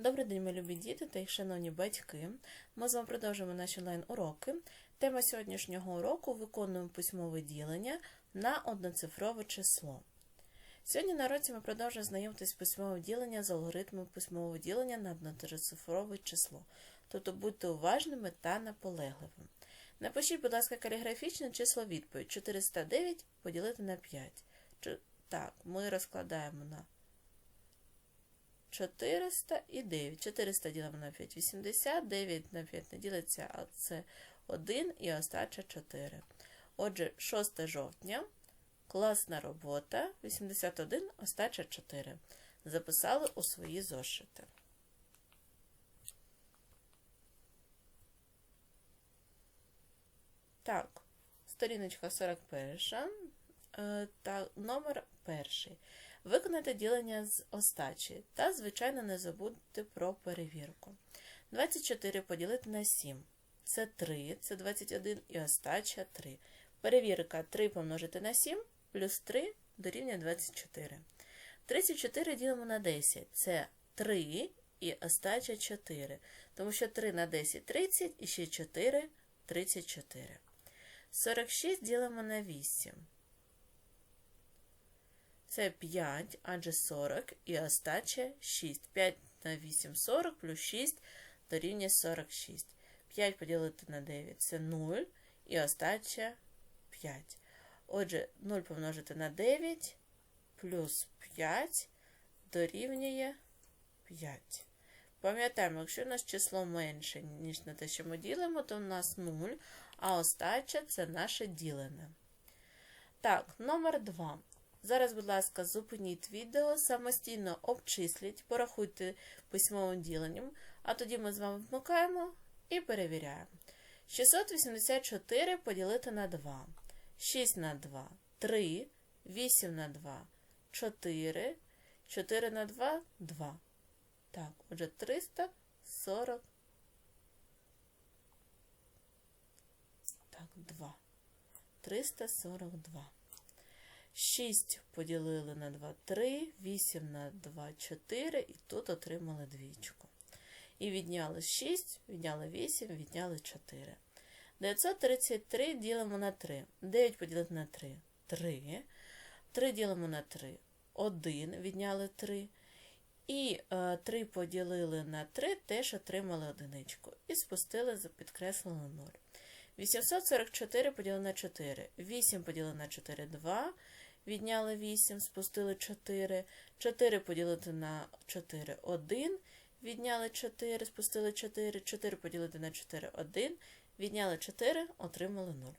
Добрий день, мої любі діти та їх шановні батьки. Ми з вами продовжуємо наші онлайн-уроки. Тема сьогоднішнього уроку виконуємо письмове ділення на одноцифрове число. Сьогодні на уроці ми продовжуємо знайомитись з письмовим діленням з алгоритмом письмового ділення на одноцифрове число. Тобто будьте уважними та наполегливими. Напишіть, будь ласка, каліграфічне число відповідь 409 поділити на 5. Так, ми розкладаємо на 400 і 9. 400 ділимо на 5, 80, 9 на 5 не ділиться, а це 1 і остача 4. Отже, 6 жовтня, класна робота, 81, остача 4. Записали у свої зошити. Так, сторіночка 41, е, та номер перший. Виконайте ділення з остачі та, звичайно, не забудьте про перевірку. 24 поділити на 7. Це 3, це 21 і остача 3. Перевірка 3 помножити на 7 плюс 3 дорівнює 24. 34 ділимо на 10. Це 3 і остача 4. Тому що 3 на 10 30 і ще 4 34. 46 ділимо на 8. Це 5, адже 40 і остача 6. 5 на 8 40 плюс 6 дорівнює 46. 5 поділити на 9 це 0 і остача 5. Отже, 0 помножити на 9 плюс 5 дорівнює 5. Пам'ятаємо, якщо у нас число менше, ніж на те, що ми ділимо, то у нас 0, а остача це наше ділене. Так, номер 2. Зараз, будь ласка, зупиніть відео, самостійно обчисліть, порахуйте письмовим діленням, а тоді ми з вами вмикаємо і перевіряємо. 684 поділити на 2, 6 на 2, 3, 8 на 2, 4, 4 на 2, 2. Так, отже, 340. Так, 2. 342. 6 поділили на 2, 3, 8 на 2, 4, і тут отримали двічку. І відняли 6, відняли 8, відняли 4. 933 ділимо на 3. 9 поділити на 3 3. 3 ділимо на 3 1, відняли 3. І е, 3 поділили на 3, теж отримали одиничку. І спустили, підкреслили 0. 844 поділили на 4. 8 поділили на 4 2. Відняли 8, спустили 4. 4 поділити на 4 1. Відняли 4, спустили 4. 4 поділити на 4 1. Відняли 4, отримали 0.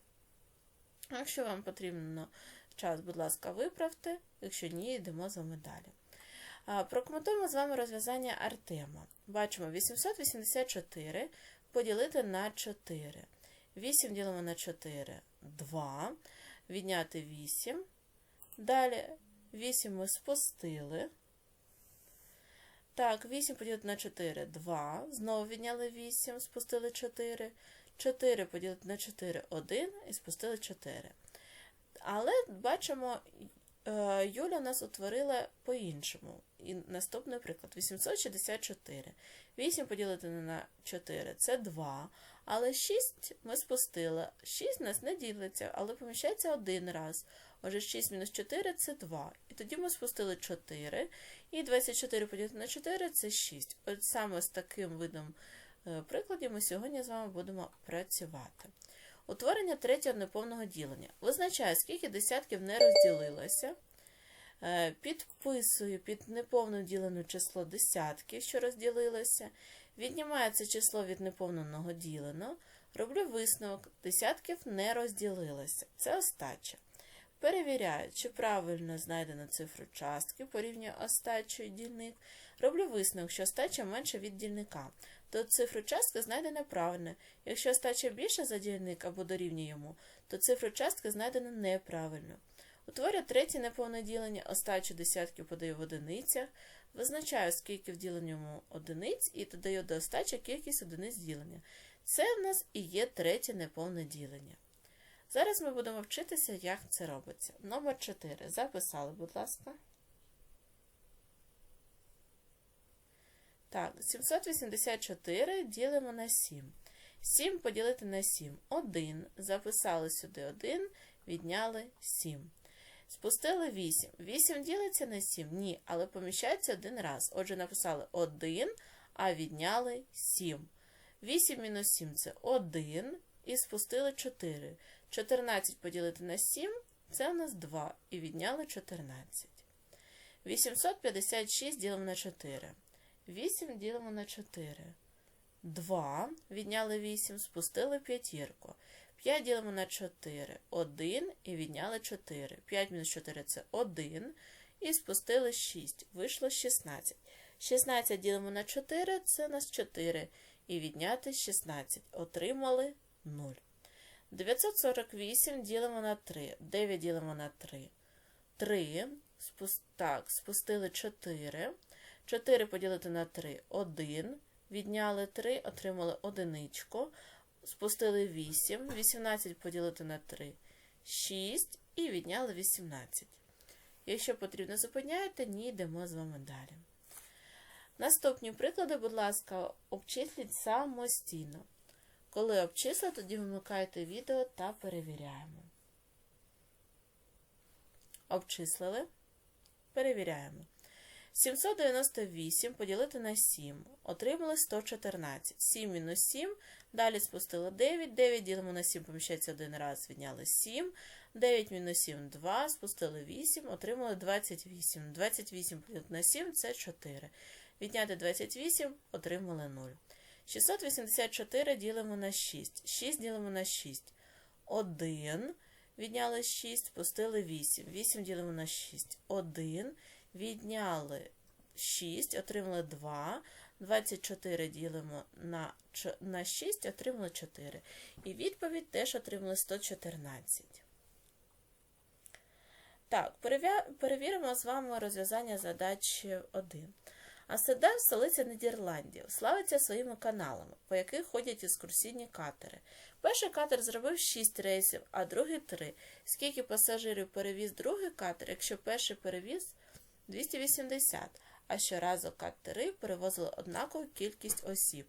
Якщо вам потрібно час, будь ласка, виправте. Якщо ні, йдемо з вами далі. Прокоментуємо з вами розв'язання Артема. Бачимо 884 поділити на 4. 8 ділимо на 4 2. Відняти 8. Далі 8 ми спустили. Так, 8 поділити на 4 2. Знову відняли 8, спустили 4. 4 поділити на 4 1 і спустили 4. Але бачимо, е, Юля нас утворила по-іншому. І наступний приклад: 864. 8 поділити на 4 це 2. Але 6 ми спустили. 6 нас не ділиться, але поміщається один раз. Отже, 6 мінус 4 це 2. І тоді ми спустили 4. І 24 поділити на 4 це 6. От саме з таким видом е, прикладів ми сьогодні з вами будемо працювати. Утворення третього неповного ділення. Визначаю, скільки десятків не розділилося. Е, Підписую під неповно ділене число десятків, що розділилося. Віднімаю це число від неповного ділено. Роблю висновок, десятків не розділилося. Це остача. Перевіряю, чи правильно знайдено цифру частки, порівнюю остачу і дільник. Роблю висновок, що остача менша від дільника. То цифру частки знайдено правильно. Якщо остача більша за дільник або дорівнює йому, то цифру частки знайдено неправильно. Утворюю третє неповне ділення, остачу десятків подаю в одиницях. Визначаю, скільки в діленню одиниць, і додаю до остачі кількість одиниць ділення. Це в нас і є третє неповне ділення. Зараз ми будемо вчитися, як це робиться. Номер 4. Записали, будь ласка. Так, 784 ділимо на 7. 7 поділити на 7. 1. Записали сюди 1, відняли 7. Спустили 8. 8 ділиться на 7? Ні, але поміщається один раз. Отже, написали 1, а відняли 7. 8 мінус 7 це 1. І спустили 4. 14 поділити на 7 це у нас 2. І відняли 14. 856 ділимо на 4. 8 ділимо на 4. 2. Відняли 8, спустили п'ятірку. 5 ділимо на 4. 1 і відняли 4. 5 мінус 4 це 1. І спустили 6. Вийшло 16. 16 ділимо на 4, це у нас 4. І відняти 16. Отримали 0. 948 ділимо на 3. 9 ділимо на 3. 3. Так, спустили 4. 4 поділити на 3 1. Відняли 3, отримали одиничку. Спустили 8. 18 поділити на 3 6. І відняли 18. Якщо потрібно, зупиняєте, ні, йдемо з вами далі. Наступні приклади, будь ласка, обчисліть самостійно. Коли обчисли, тоді вимикайте відео та перевіряємо. Обчислили. Перевіряємо. 798 поділити на 7. Отримали 114. 7 мінус 7. Далі спустили 9. 9 ділимо на 7, поміщається один раз, відняли 7. 9 мінус 7 2. Спустили 8, отримали 28. 28 поділити на 7 це 4. Відняти 28, отримали 0. 684 ділимо на 6. 6 ділимо на 6. 1. Відняли 6, спустили 8. 8 ділимо на 6. 1. Відняли 6, отримали 2. 24 ділимо на, на 6, отримали 4. І відповідь теж отримали 114. Так, перевіримо з вами розв'язання задачі 1. Амстердам – столиця Нідерландів, славиться своїми каналами, по яких ходять екскурсійні катери. Перший катер зробив 6 рейсів, а другий 3. Скільки пасажирів перевіз другий катер, якщо перший перевіз 280, а щоразу катери перевозили однакову кількість осіб.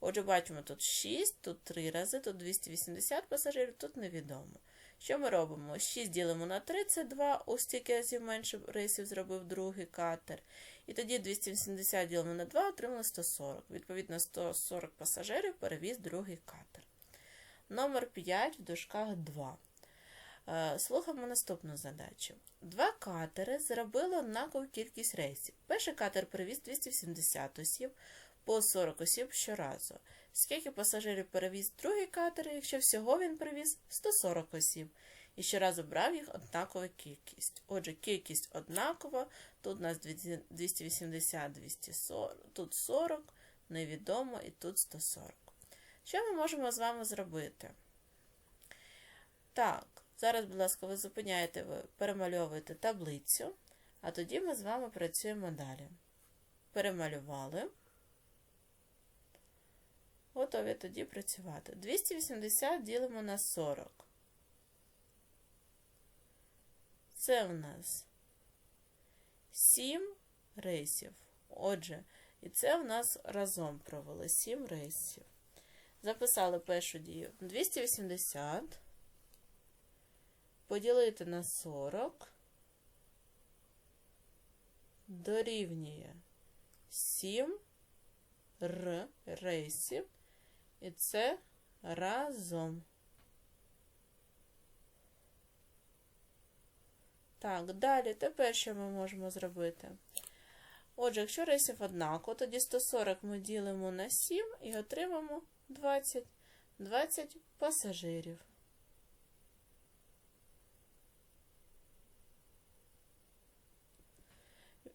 Отже, бачимо тут 6, тут 3 рази, тут 280 пасажирів, тут невідомо. Що ми робимо? 6 ділимо на 3, це 2, у стільки разів менше рейсів зробив другий катер. І тоді 280 ділимо на 2, отримали 140. Відповідно, 140 пасажирів перевіз другий катер. Номер 5 в дужках 2. Е, слухаємо наступну задачу. Два катери зробили однакову кількість рейсів. Перший катер перевіз 270 осіб по 40 осіб щоразу. Скільки пасажирів перевіз другий катер, якщо всього він перевіз 140 осіб. І щоразу брав їх однакова кількість. Отже, кількість однакова, тут у нас 280, 240, тут 40, невідомо і тут 140. Що ми можемо з вами зробити? Так, зараз, будь ласка, ви зупиняєте, ви перемальовуєте таблицю, а тоді ми з вами працюємо далі. Перемалювали. Готові тоді працювати. 280 ділимо на 40. Це у нас 7 рейсів. Отже, і це у нас разом провели 7 рейсів. Записали першу дію 280. Поділити на 40. Дорівнює 7 р рейсів. І це разом. Так, далі тепер що ми можемо зробити? Отже, якщо рейсів однаково, тоді 140 ми ділимо на 7 і отримаємо 20 20 пасажирів.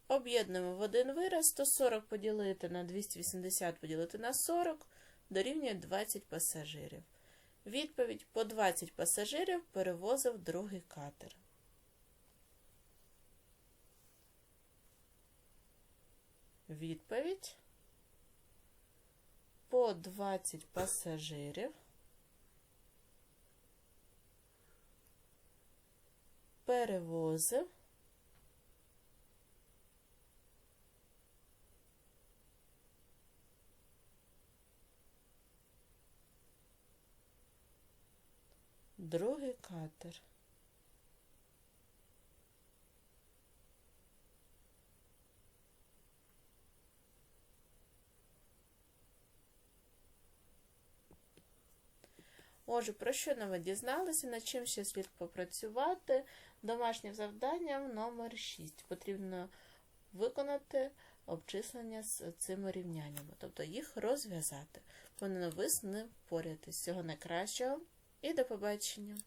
Об'єднуємо в один вираз 140 поділити на 280 поділити на 40 дорівнює 20 пасажирів. Відповідь по 20 пасажирів перевозив другий катер. Відповідь по 20 пасажирів перевозив Другий катер. Отже, про що ми дізналися, над чим ще слід попрацювати? Домашнім завданням номер 6. Потрібно виконати обчислення з цими рівняннями, тобто їх розв'язати. Повинно ви з ним впоратись. Всього найкращого і до побачення!